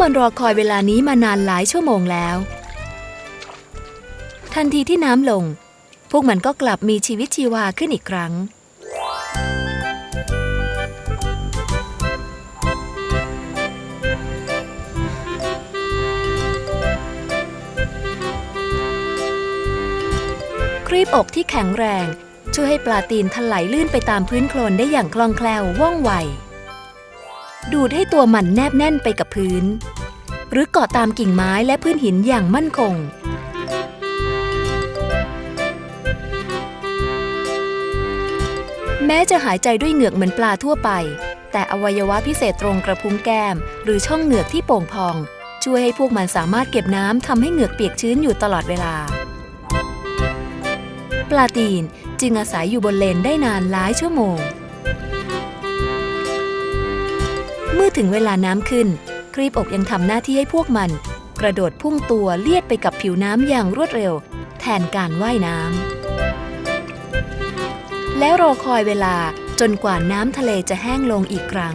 มันรอคอยเวลานี้มานานหลายชั่วโมงแล้ว ทันทีที่น้ำลง พวกมันก็กลับมีชีวิตชีวาขึ้นอีกครั้ง ครีบอกที่แข็งแรง ช่วยให้ปลาตีนถลายลื่นไปตามพื้นโคลนได้อย่างคล่องแคล่วว่องไว ดูดให้ตัวมันแนบแน่นไปกับพื้น หรือเกาะตามกิ่งไม้และพื้นหินอย่างมั่นคง แม้จะหายใจด้วยเหงือกเหมือนปลาทั่วไป แต่อวัยวะพิเศษตรงกระพุ้งแก้ม หรือช่องเหงือกที่โป่งพอง ช่วยให้พวกมันสามารถเก็บน้ำทำให้เหงือกเปียกชื้นอยู่ตลอดเวลา ปลาตีนจึงอาศัยอยู่บนเลนได้นานหลายชั่วโมง เมื่อถึงเวลาน้ำขึ้น ครีบอกยังทำหน้าที่ให้พวกมัน กระโดดพุ่งตัวเลียดไปกับผิวน้ำอย่างรวดเร็ว แทนการว่ายน้ำ แล้วรอคอยเวลาจนกว่าน้ำทะเลจะแห้งลงอีกครั้ง